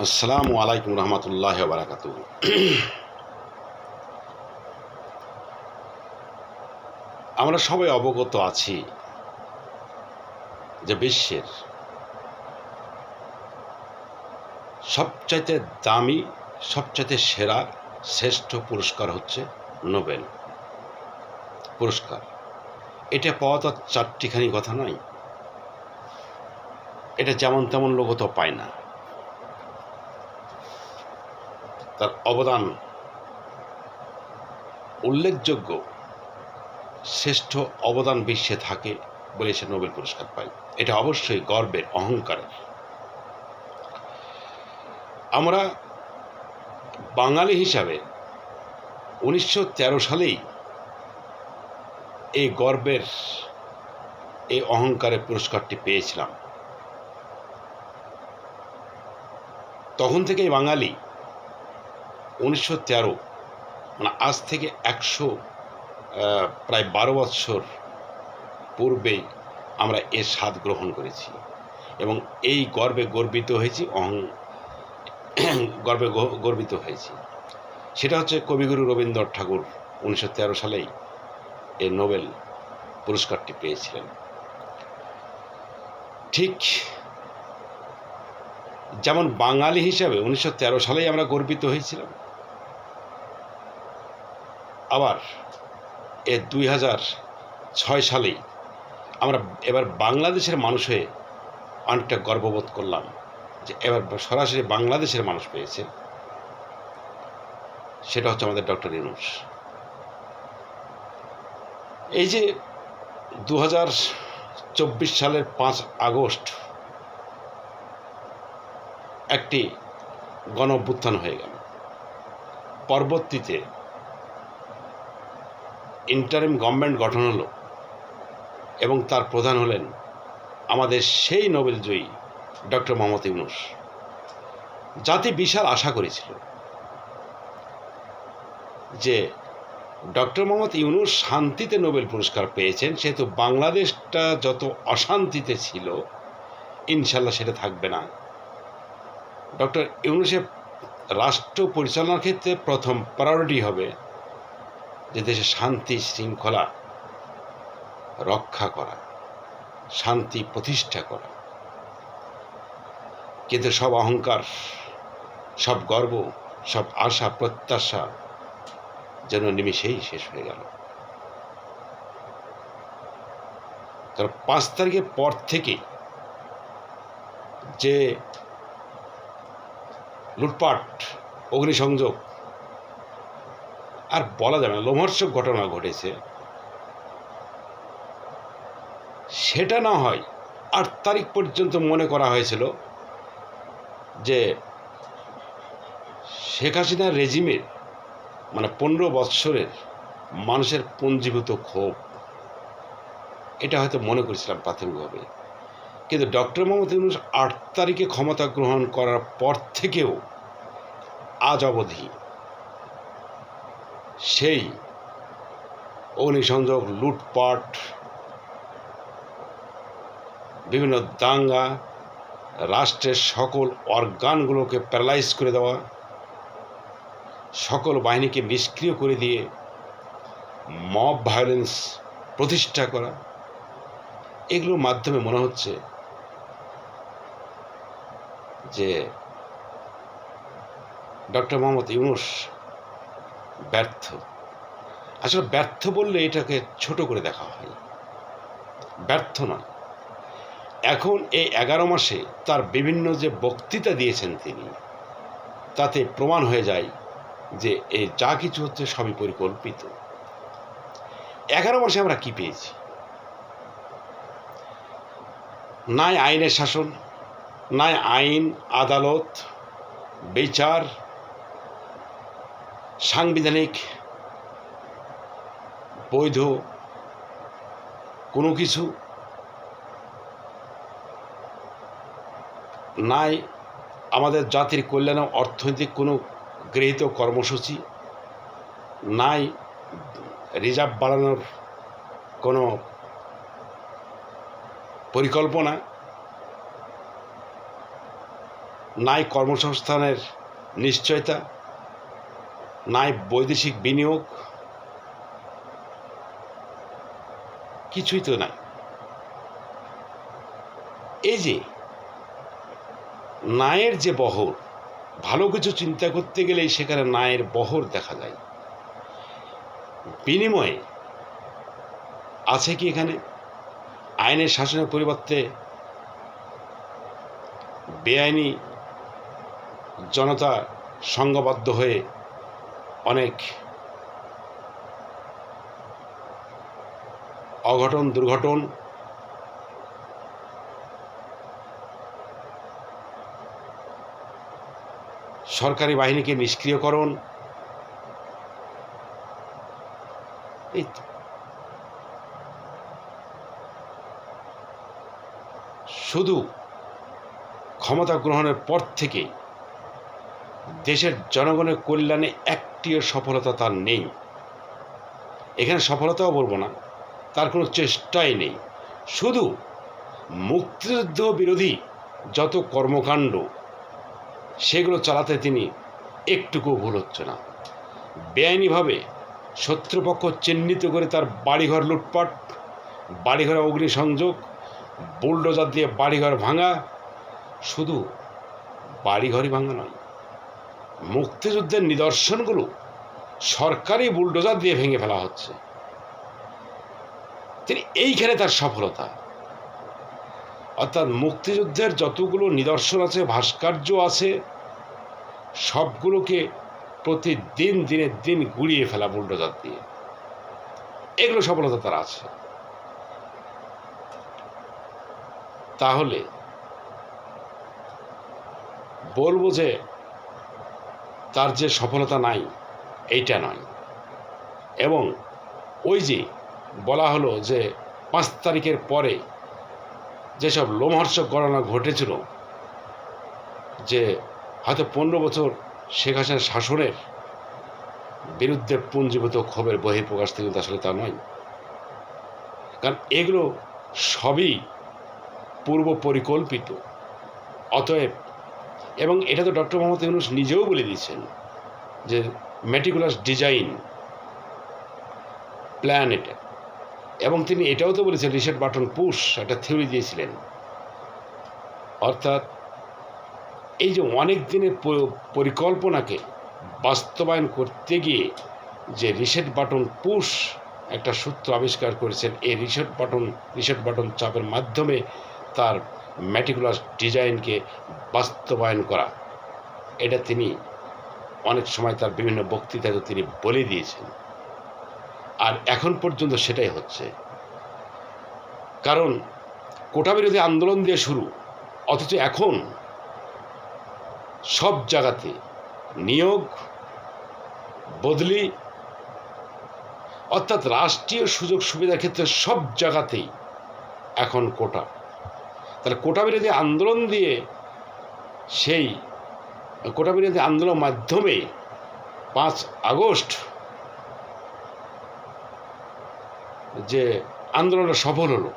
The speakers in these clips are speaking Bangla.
আসসালামু আলাইকুম রহমতুল্লাহ বারাকাতু আমরা সবাই অবগত আছি যে বিশ্বের সবচাইতে দামি, সবচাইতে সেরা, শ্রেষ্ঠ পুরস্কার হচ্ছে নোবেল। পুরস্কার। এটা পাওয়া তো চারটিখানি কথা নয় এটা যেমন তেমন লোক তো পায় না। তার অবদান উল্লেখযোগ্য। শ্রেষ্ঠ অবদান বিশ্বে থাকে বলে সে নোবেল পুরস্কার পায়। এটা অবশ্যই গর্বের অহংকারের। আমরা বাঙালি হিসাবে উনিশশো তেরো সালেই এই গর্বের, এই অহংকারের পুরস্কারটি পেয়েছিলাম। তখন থেকেই বাঙালি উনিশশো তেরো মানে আজ থেকে একশো প্রায় বারো বৎসর পূর্বেই আমরা এর স্বাদ গ্রহণ করেছি এবং এই গর্বে গর্বিত হয়েছি, অহং, গর্বে গর্বিত হয়েছি। সেটা হচ্ছে কবিগুরু রবীন্দ্রনাথ ঠাকুর উনিশশো তেরো সালেই এই নোবেল পুরস্কারটি পেয়েছিলেন। ঠিক যেমন বাঙালি হিসাবে উনিশশো তেরো সালেই আমরা গর্বিত হয়েছিলাম আবার এ দুই হাজার ছয় সালেই আমরা এবার বাংলাদেশের মানুষ হয়ে অনেকটা গর্ববোধ করলাম যে এবার সরাসরি বাংলাদেশের মানুষ পেয়েছে। সেটা হচ্ছে আমাদের ডক্টর ইউনুস। এই যে দু হাজার চব্বিশ সালের পাঁচ আগস্ট একটি গণ হয়ে গেল। পরবর্তীতে ইন্টারিম গভর্নমেন্ট গঠন হলো এবং তার প্রধান হলেন আমাদের সেই নোবেল জয়ী ডক্টর মোহাম্মদ ইউনুস। জাতি বিশাল আশা করেছিল যে ডক্টর মোহাম্মদ ইউনুস শান্তিতে নোবেল পুরস্কার পেয়েছেন, সেহেতু বাংলাদেশটা যত অশান্তিতে ছিল, ইনশাল্লাহ সেটা থাকবে না। ডক্টর ইউনুসের রাষ্ট্র পরিচালনার ক্ষেত্রে প্রথম প্রায়োরিটি হবে যে দেশে শান্তি, শৃঙ্খলা রক্ষা করা, শান্তি প্রতিষ্ঠা করা। কিন্তু সব অহংকার, সব গর্ব, সব আশা, প্রত্যাশা যেন নিমিষেই শেষ হয়ে গেল। কারণ পাঁচ তারিখের পর থেকে যে লুটপাট, অগ্নিসংযোগ আর বলা যাবে না লোমহর্ষক ঘটনা ঘটেছে। সেটা না হয় আট তারিখ পর্যন্ত মনে করা হয়েছিল যে শেখ হাসিনার রেজিমের মানে পনেরো বৎসরের মানুষের পুঞ্জীভূত ক্ষোভ। এটা হয়তো মনে করেছিলাম প্রাথমিকভাবে। কিন্তু ডক্টর মোহাম্মদ ইউনুস আট তারিখে ক্ষমতা গ্রহণ করার পর থেকেও আজ অবধি সেই অগ্নিসংযোগ, লুটপাট, বিভিন্ন দাঙ্গা, রাষ্ট্রের সকল অর্গানগুলোকে প্যারালাইজ করে দেওয়া, সকল বাহিনীকে নিষ্ক্রিয় করে দিয়ে মব ভায়োলেন্স প্রতিষ্ঠা করা, এগুলোর মাধ্যমে মনে হচ্ছে যে ডক্টর মোহাম্মদ ইউনুস ব্যর্থ। আসলে ব্যর্থ বললে এটাকে ছোট করে দেখা হয়। ব্যর্থ নয়। এখন এই এগারো মাসে তার বিভিন্ন যে বক্তৃতা দিয়েছেন তিনি, তাতে প্রমাণ হয়ে যায় যে এই যা কিছু হচ্ছে সবই পরিকল্পিত। এগারো মাসে আমরা কি পেয়েছি? নাই আইনের শাসন, নাই আইন, আদালত, বিচার সাংবিধানিক, বৈধ কোনো কিছু নাই আমাদের জাতির কল্যাণে অর্থনৈতিক কোনো গৃহীত কর্মসূচি নাই, রিজার্ভ বাড়ানোর কোনো পরিকল্পনা নাই, কর্মসংস্থানের নিশ্চয়তা নাই বৈদেশিক বিনিয়োগ, কিছুই তো নাই। এই যে, নায়ের যে বহর, ভালো কিছু চিন্তা করতে গেলেই সেখানে নায়ের বহর দেখা যায়। বিনিময়ে আছে কি এখানে? আইনের শাসনের পরিবর্তে বেআইনি জনতা সংঘবদ্ধ হয়ে অনেক অঘটন, দুর্ঘটন, সরকারি বাহিনীকে নিষ্ক্রিয়করণ, এই। শুধু ক্ষমতা গ্রহণের পর থেকে দেশের জনগণের কল্যাণে একটিও সফলতা তার নেই। এখানে সফলতাও বলব না, তার কোনো চেষ্টাই নেই। শুধু মুক্তিযুদ্ধ বিরোধী যত কর্মকাণ্ড, সেগুলো চালাতে তিনি একটুকু ভুল হচ্ছে না। বেআইনিভাবে শত্রুপক্ষ চিহ্নিত করে তার বাড়িঘর লুটপাট, বাড়িঘরে অগ্নিসংযোগ, বুলডোজার দিয়ে বাড়িঘর ভাঙা, শুধু বাড়িঘরই ভাঙা নয় মুক্তিযুদ্ধের নিদর্শনগুলো সরকারি বুলডোজার দিয়ে ভেঙে ফেলা হচ্ছে। তিনি এইখানে তার সফলতা। অর্থাৎ মুক্তিযুদ্ধের যতগুলো নিদর্শন আছে, ভাস্কর্য আছে, সবগুলোকে প্রতিদিন দিনের দিন গুড়িয়ে ফেলা বুলডোজার দিয়ে। এগুলো সফলতা তার আছে। তাহলে বলব যে তার যে সফলতা নাই, এইটা নয়। এবং ওই যে বলা হলো যে পাঁচ তারিখের পরে যেসব লোমহর্ষক গণনা ঘটেছিল, যে হয়তো পনেরো বছর শেখ হাসিনার শাসনের বিরুদ্ধে পুঞ্জীভূত ক্ষোভের বহিঃপ্রকাশ থেকে কিন্তু আসলে তা নয়। কারণ এগুলো সবই পূর্ব পরিকল্পিত অতএব এবং এটা তো ডক্টর মোহাম্মদ ইউনুস নিজেও বলে দিয়েছেন যে মেটিকুলাস ডিজাইন প্ল্যান এটা। এবং তিনি এটাও তো বলেছেন রিসেট বাটন পুশ একটা থিওরি দিয়েছিলেন। অর্থাৎ এই যে অনেক দিনের পরিকল্পনাকে বাস্তবায়ন করতে গিয়ে যে রিসেট বাটন পুশ একটা সূত্র আবিষ্কার করেছেন, এই রিসেট বাটন রিসেট বাটন চাপের মাধ্যমে তার ম্যাটিকুলাস ডিজাইনকে বাস্তবায়ন করা, এটা তিনি অনেক সময় তার বিভিন্ন বক্তৃতাতে তিনি বলে দিয়েছেন। আর এখন পর্যন্ত সেটাই হচ্ছে। কারণ কোটা বিরোধী আন্দোলন দিয়ে শুরু, অথচ এখন সব জায়গাতে নিয়োগ, বদলি, অর্থাৎ রাষ্ট্রীয় সুযোগ সুবিধার ক্ষেত্রে সব জায়গাতেই এখন কোটা। তাহলে কোটা বিরোধী আন্দোলন দিয়ে সেই কোটা বিরোধী আন্দোলনের মাধ্যমে পাঁচ আগস্ট যে আন্দোলনটা সফল হলো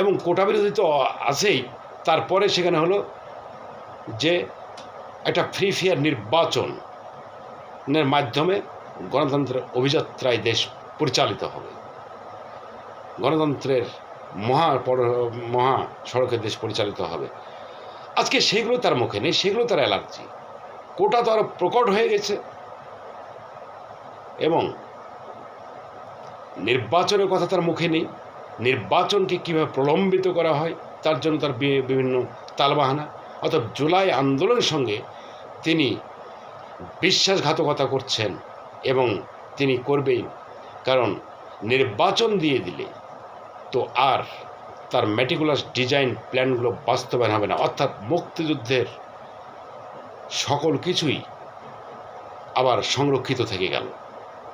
এবং কোটা বিরোধী তো আছেই, তারপরে সেখানে হলো যে একটা ফ্রি ফেয়ার নির্বাচনের মাধ্যমে গণতন্ত্রের অভিযাত্রায় দেশ পরিচালিত হবে। গণতন্ত্রের মহা মহা সড়কের দেশ পরিচালিত হবে। আজকে সেগুলো তার মুখে নেই, সেগুলো তার অ্যালার্জি। কোটা তো আরও প্রকট হয়ে গেছে। এবং নির্বাচনের কথা তার মুখে নেই, নির্বাচনকে কীভাবে প্রলম্বিত করা হয়, তার জন্য তার বিভিন্ন তালবাহানা। অর্থাৎ জুলাই আন্দোলনের সঙ্গে তিনি বিশ্বাসঘাতকতা করছেন এবং তিনি করবেই। কারণ নির্বাচন দিয়ে দিলে তো আর তার ম্যাটিকুলাস ডিজাইন প্ল্যানগুলো বাস্তবায়ন হবে না। অর্থাৎ মুক্তিযুদ্ধের সকল কিছুই আবার সংরক্ষিত থেকে গেল।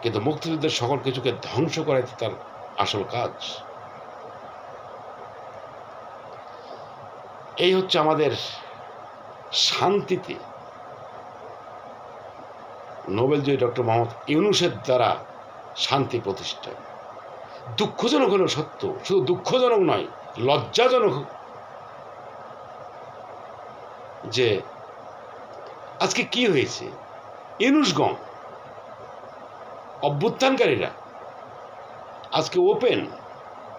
কিন্তু মুক্তিযুদ্ধের সকল কিছুকে ধ্বংস করাই তার আসল কাজ। এই হচ্ছে আমাদের শান্তিতে নোবেলজয়ী ডক্টর মোহাম্মদ ইউনুসের দ্বারা শান্তি প্রতিষ্ঠা। দুঃখজনক হলেও সত্য, শুধু দুঃখজনক নয়, লজ্জাজনক যে আজকে কি হয়েছে? ইনুসগম অভ্যুত্থানকারীরা আজকে ওপেন,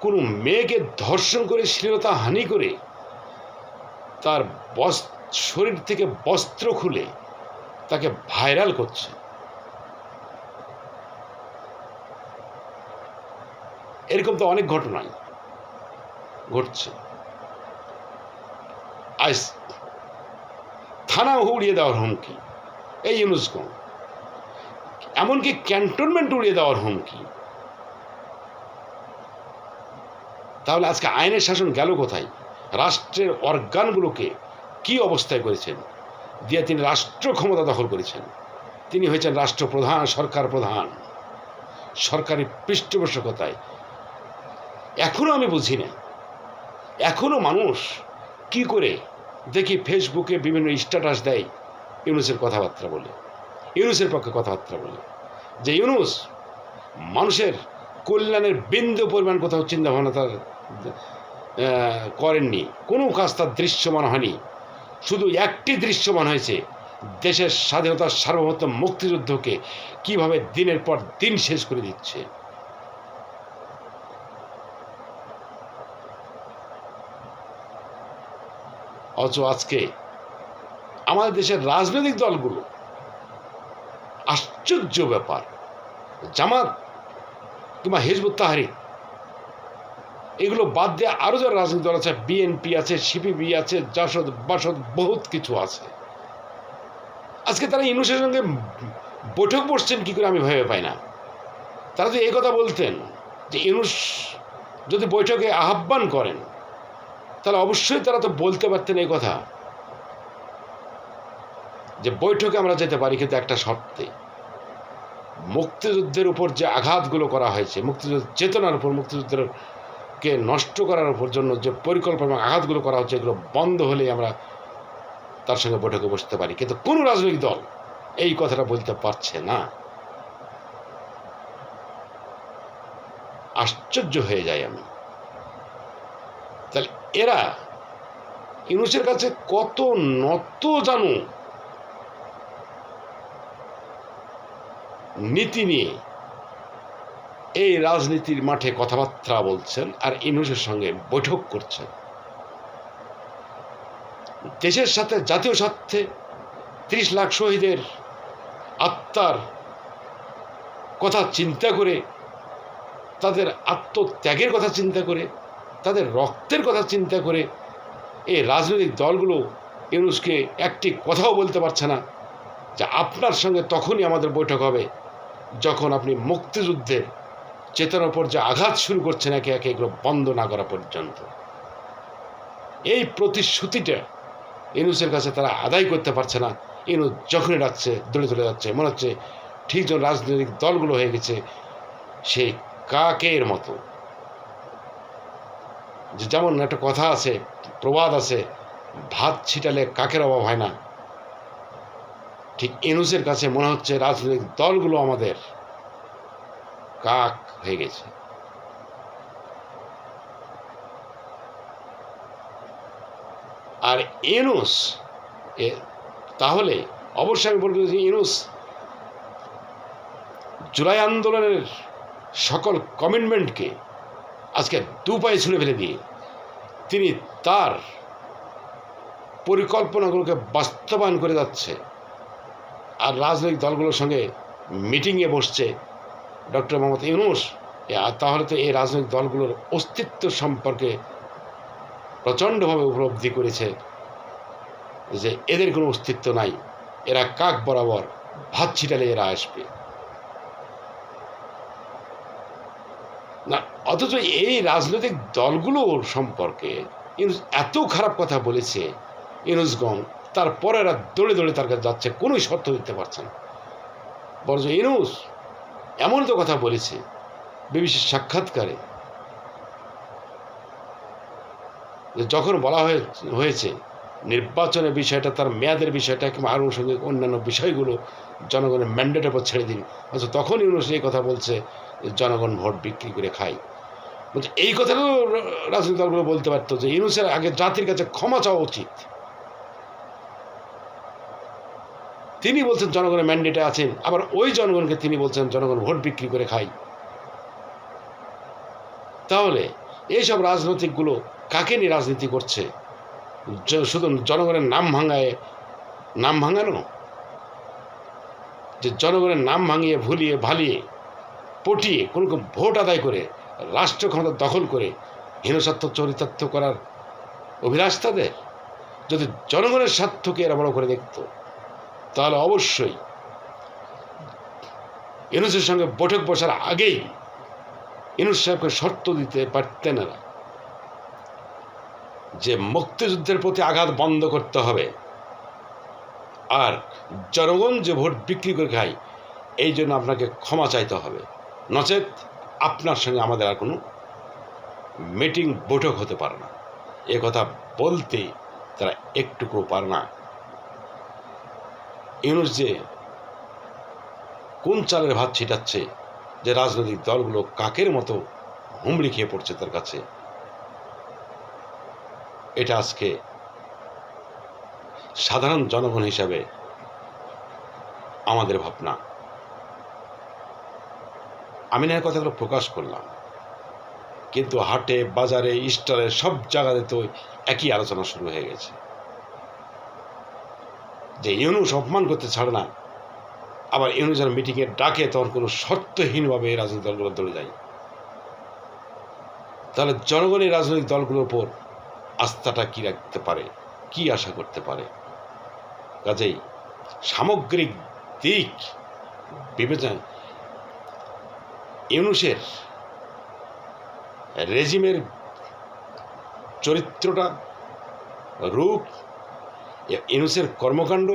কোনো মেয়েকে ধর্ষণ করে শ্লীলতা হানি করে তার বস- শরীর থেকে বস্ত্র খুলে তাকে ভাইরাল করছে। এরকম তো অনেক ঘটনাই ঘটছে। আজ থানা উড়িয়ে দেওয়ার হুমকি। এই ইউনুসকম এমনকি ক্যান্টনমেন্ট উড়িয়ে দেওয়ার হুমকি। তাহলে আজকে আইনের শাসন গেল কোথায়? রাষ্ট্রের অর্গানগুলোকে কি অবস্থায় করেছেন? দিয়ে তিনি রাষ্ট্র ক্ষমতা দখল করেছেন। তিনি হয়েছেন রাষ্ট্রপ্রধান, সরকার প্রধান। সরকারি পৃষ্ঠপোষকতায় এখনও আমি বুঝি না। এখনও মানুষ কি করে দেখি ফেসবুকে বিভিন্ন স্ট্যাটাস দেয়, ইউনুসের কথাবার্তা বলে, ইউনুসের পক্ষে কথাবার্তা বলে। যে ইউনুস মানুষের কল্যাণের বিন্দু পরিমাণ কোথাও চিন্তা ভাবনা তার করেননি। কোনো কাজ তার দৃশ্যমান হয়নি। শুধু একটি দৃশ্যমান হয়েছে, দেশের স্বাধীনতার সার্বভৌম মুক্তিযুদ্ধকে কীভাবে দিনের পর দিন শেষ করে দিচ্ছে। অথচ আজকে আমাদের দেশের রাজনৈতিক দলগুলো আশ্চর্য ব্যাপার। জামাত কিংবা হেজবুত তাহারি এগুলো বাদ দিয়ে আরও যারা রাজনৈতিক দল আছে, বিএনপি আছে, সিপিবি আছে, জাসদ, বাসদ, বহুত কিছু আছে। আজকে তারা ইউনুসের সঙ্গে বৈঠক বসছেন, কি করে আমি ভেবে পাই না। তারা যদি এই কথা বলতেন যে ইউনুস যদি বৈঠকে আহ্বান করেন তাহলে অবশ্যই তারা তো বলতে পারতেন এই কথা। যে বৈঠকে আমরা যেতে পারি, কিন্তু একটা শর্তে। মুক্তিযুদ্ধের উপর যে আঘাতগুলো করা হয়েছে, মুক্তিযুদ্ধ চেতনার উপর মুক্তিযুদ্ধের কে নষ্ট করার উপর জন্য যে পরিকল্পনা আঘাতগুলো করা হচ্ছে, এগুলো বন্ধ হলেই আমরা তার সঙ্গে বৈঠকে বসতে পারি। কিন্তু কোনো রাজনৈতিক দল এই কথাটা বলতে পারছে না। আশ্চর্য হয়ে যায় আমি। এরা ইউনুসের কাছে কত নত জানু? নীতি নিয়ে এই রাজনীতির মাঠে কথাবার্তা বলছেন আর ইউনুসের সঙ্গে বৈঠক করছেন। দেশের সাথে জাতীয় স্বার্থে ত্রিশ লাখ শহীদের আত্মার কথা চিন্তা করে, তাদের আত্মত্যাগের কথা চিন্তা করে তাদের রক্তের কথা চিন্তা করে এই রাজনৈতিক দলগুলো ইউনুসকে একটি কথাও বলতে পারছে না যে আপনার সঙ্গে তখনই আমাদের বৈঠক হবে যখন আপনি মুক্তিযুদ্ধের চেতনার উপর যে আঘাত শুরু করছেন একে একে এগুলো বন্ধ না করা পর্যন্ত। এই প্রতিশ্রুতিটা ইনুসের কাছে তারা আদায় করতে পারছে না। ইনু যখনই ডাকছে দৌড়ে চলে যাচ্ছে, মনে হচ্ছে ঠিক যখন রাজনৈতিক দলগুলো হয়ে গেছে, সেই কাকের মতো যেমন একটা কথা আছে, প্রবাদ আছে, ভাত ছিটালে কাকের অভাব হয় না। ঠিক এনুসের কাছে মনে হচ্ছে রাজনৈতিক দলগুলো আমাদের কাক হয়ে গেছে। আর এনুস তাহলে অবশ্যই আমি বলব যে ইনুস জুলাই আন্দোলনের সকল কমিটমেন্টকে আজকে দু পায়ে ছুঁড়ে ফেলে দিয়ে তিনি তার পরিকল্পনাগুলোকে বাস্তবায়ন করে যাচ্ছে। আর রাজনৈতিক দলগুলোর সঙ্গে মিটিংয়ে বসছে ডক্টর মোহাম্মদ ইউনুস। তাহলে তো এই রাজনৈতিক দলগুলোর অস্তিত্ব সম্পর্কে প্রচণ্ডভাবে উপলব্ধি করেছে যে এদের কোনো অস্তিত্ব নাই। এরা কাক বরাবর ভাত ছিটালে এরা আসবে। না, অথচ এই রাজনৈতিক দলগুলোর সম্পর্কে ইউনুস এত খারাপ কথা বলেছে ইউনুসগণ তারপরে এরা দৌড়ে দৌড়ে তার কাছে যাচ্ছে, কোনোই শর্ত দিতে পারছে না। বরঞ্চ ইউনুস এমন তো কথা বলেছে বিবিসির সাক্ষাৎকারে, যে যখন বলা হয়ে, হয়েছে, নির্বাচনের বিষয়টা, তার মেয়াদের বিষয়টা, কিংবা আরও আনুষঙ্গিক অন্যান্য বিষয়গুলো, জনগণের ম্যান্ডেটের উপর ছেড়ে দিন। অথচ তখন ইউনুস এই কথা বলছে জনগণ ভোট বিক্রি করে খায়। বলছে, এই কথাটাও রাজনৈতিক দলগুলো বলতে পারতো যে, ইউনুসের আগে জাতির কাছে ক্ষমা চাওয়া উচিত। তিনি বলছেন জনগণের ম্যান্ডেটে আছেন, আবার ওই জনগণকে তিনি বলছেন জনগণ ভোট বিক্রি করে খাই তাহলে এইসব রাজনৈতিকগুলো কাকে নিয়ে রাজনীতি করছে? শুধু জনগণের নাম ভাঙায়, নাম ভাঙানো? যে জনগণের নাম ভাঙিয়ে, ভুলিয়ে, ভালিয়ে পটিয়ে কোনো ভোট আদায় করে রাষ্ট্র ক্ষমতা দখল করে হীনসত্ব চরিতার্থ করার অভিলাষ তাদের? যদি জনগণের স্বার্থকে এরা বড় করে দেখত, তাহলে অবশ্যই ইউনুসের সঙ্গে বৈঠক বসার আগেই ইনুস সাহেবকে শর্ত দিতে পারতেন এরা যে মুক্তিযুদ্ধের প্রতি আঘাত বন্ধ করতে হবে, আর জনগণ যে ভোট বিক্রি করে খায়, এই জন্য আপনাকে ক্ষমা চাইতে হবে। নচেত আপনার সঙ্গে আমাদের আর কোনো মিটিং বৈঠক হতে পারে না। এ কথা বলতে তারা একটুকু পারে না। ইউনুস যে কোন চালের ভাত ছিটাচ্ছে, যে রাজনৈতিক দলগুলো কাকের মতো হুমড়ি খেয়ে পড়ছে তার কাছে, এটা আজকে সাধারণ জনগণ হিসাবে আমাদের ভাবনা। আমি না কথাগুলো প্রকাশ করলাম। কিন্তু হাটে, বাজারে স্টারে সব জায়গাতে তো একই আলোচনা শুরু হয়ে গেছে। যে ইউনুস অপমান করতে ছাড়ে না, আবার ইউনুস যখন মিটিংয়ে ডাকে তখন কোনো শর্তহীনভাবে রাজনৈতিক দলগুলো দৌড়ে যায়। তাহলে জনগণ এই রাজনৈতিক দলগুলোর উপর আস্থাটা কি রাখতে পারে? কি আশা করতে পারে? কাজেই সামগ্রিক দিক বিবেচনা ইউনুসের রেজিমের চরিত্রটা, রূপ, ইউনুসের কর্মকাণ্ড,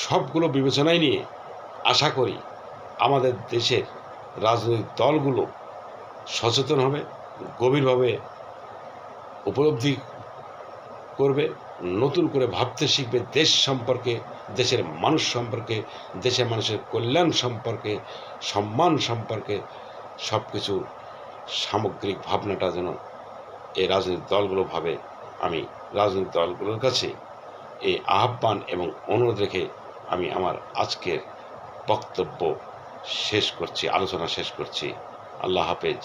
সবগুলো বিবেচনায় নিয়ে আশা করি আমাদের দেশের রাজনৈতিক দলগুলো সচেতন হবে, গভীরভাবে উপলব্ধি করবে, নতুন করে ভাবতে শিখবে দেশ সম্পর্কে, দেশের মানুষ সম্পর্কে, দেশের মানুষের কল্যাণ সম্পর্কে, সম্মান সম্পর্কে সব কিছু সামগ্রিক ভাবনাটা যেন এই রাজনৈতিক দলগুলো ভাবে। আমি রাজনৈতিক দলগুলোর কাছে এই আহ্বান এবং অনুরোধ রেখে আমি আমার আজকের বক্তব্য শেষ করছি, আলোচনা শেষ করছি। আল্লাহ হাফেজ।